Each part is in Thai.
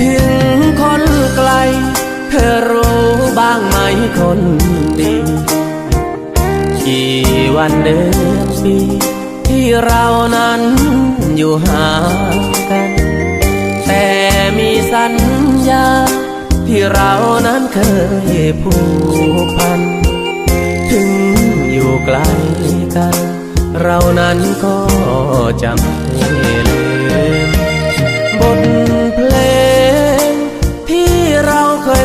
ถึงคนไกล เธอรู้บ้างไหมคนดีกี่วันเดือปีที่เรานั้นอยู่ห่างกัน แต่มีสัญญา ที่เรานั้นเคยผูกพัน ถึงอยู่ไกลกัน เรานั้นก็จำเป็น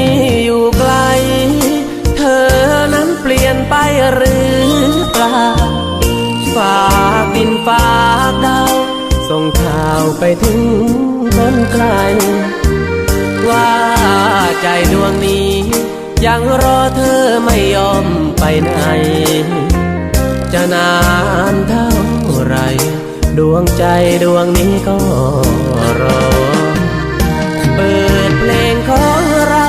้ ไปถึงคนไกลว่าใจดวงนี้ ยังรอเธอไม่ยอมไปไหน จะนานเท่าไร ดวงใจดวงนี้ก็รอ เปิดเพลงของเรา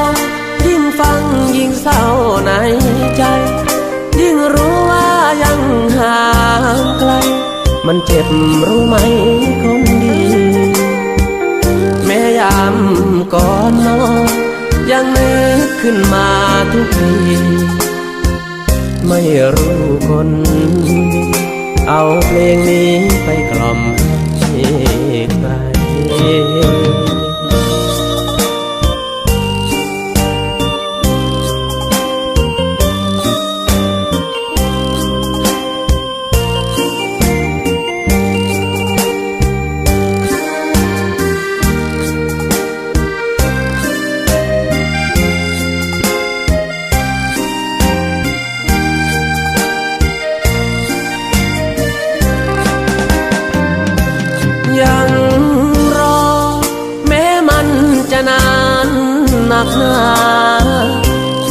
ยิ่งฟังยิ่งเศร้าในใจ ยิ่งรู้ว่ายังห่างไกล มันเจ็บรู้ไหมคนำก่อนนอนยังนึกขึ้นมาทุกที ไม่รู้คนเอาเพลงนี้ไปกล่อมให้ใคร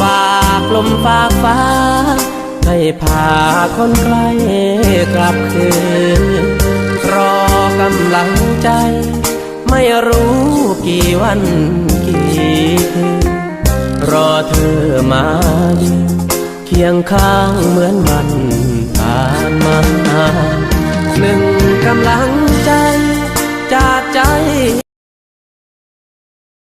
ฝากลมฝากฟ้า ให้พาคนใกล้กลับคืน รอกำลังใจ ไม่รู้กี่วันกี่คืนรอเธอมาเคียงข้างเหมือนวันผ่านมา